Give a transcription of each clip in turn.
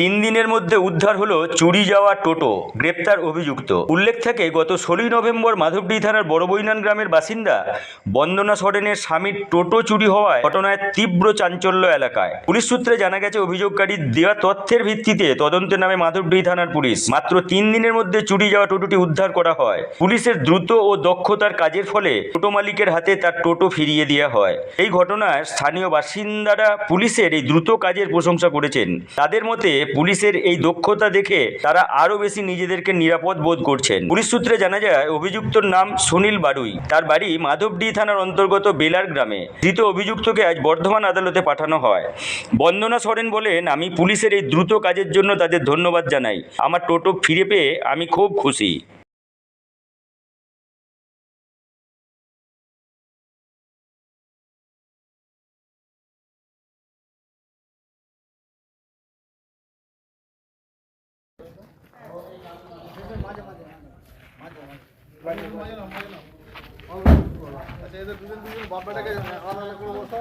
তিন দিনের মধ্যে উদ্ধার হলো চুরি যাওয়া টোটো, গ্রেপ্তার অভিযুক্ত। উল্লেখ থাকে, গত ষোলোই নভেম্বর মাধবডি থানার বড়বৈনান গ্রামের বাসিন্দা বন্দনা সরেনের স্বামীর টোটো চুরি হওয়ায় ঘটনায় তীব্র চাঞ্চল্য এলাকায়। পুলিশ সূত্রে জানা গেছে অভিযোগকারীর দেওয়া তথ্যের ভিত্তিতে তদন্তের নামে মাধবডি থানার পুলিশ। মাত্র তিন দিনের মধ্যে চুরি যাওয়া টোটোটি উদ্ধার করা হয়। পুলিশের দ্রুত ও দক্ষতার কাজের ফলে টোটো মালিকের হাতে তার টোটো ফিরিয়ে দেওয়া হয়। এই ঘটনায় স্থানীয় বাসিন্দারা পুলিশের এই দ্রুত কাজের প্রশংসা করেছেন। তাদের মতে পুলিশের এই দক্ষতা দেখে তারা আরও বেশি নিজেদেরকে নিরাপদ বোধ করছেন। পুলিশ সূত্রে জানা যায়, অভিযুক্তর নাম সুনীল বাড়ুই তার বাড়ি মাধবডি থানার অন্তর্গত বেলার গ্রামে। ধৃত অভিযুক্তকে আজ বর্ধমান আদালতে পাঠানো হয়। বন্দনা সরেন বলেন, আমি পুলিশের এই দ্রুত কাজের জন্য তাদের ধন্যবাদ জানাই। আমার টোটো ফিরে পেয়ে আমি খুব খুশি। আচ্ছা এদের দুজন দুজন বাপ বেটাকে আলাদা আলাদা করে বসো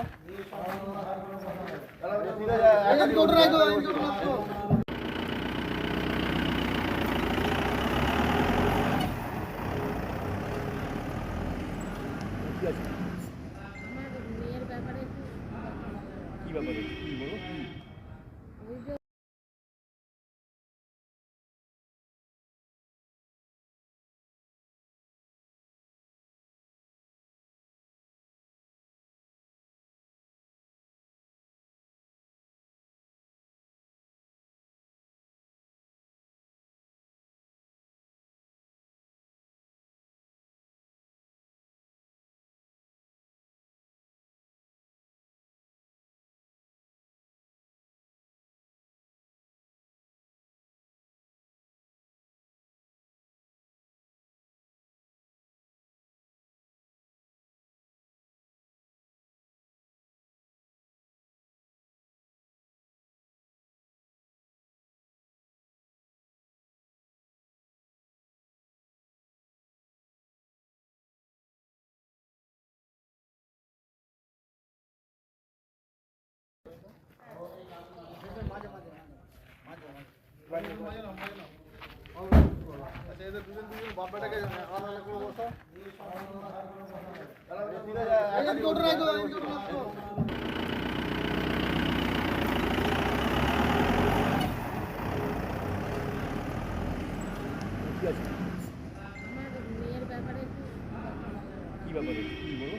আমার মেয়ের ব্যাপারে একটু কি ব্যাপারে? কি বলো? কি ব্যাপারে? কি বলো?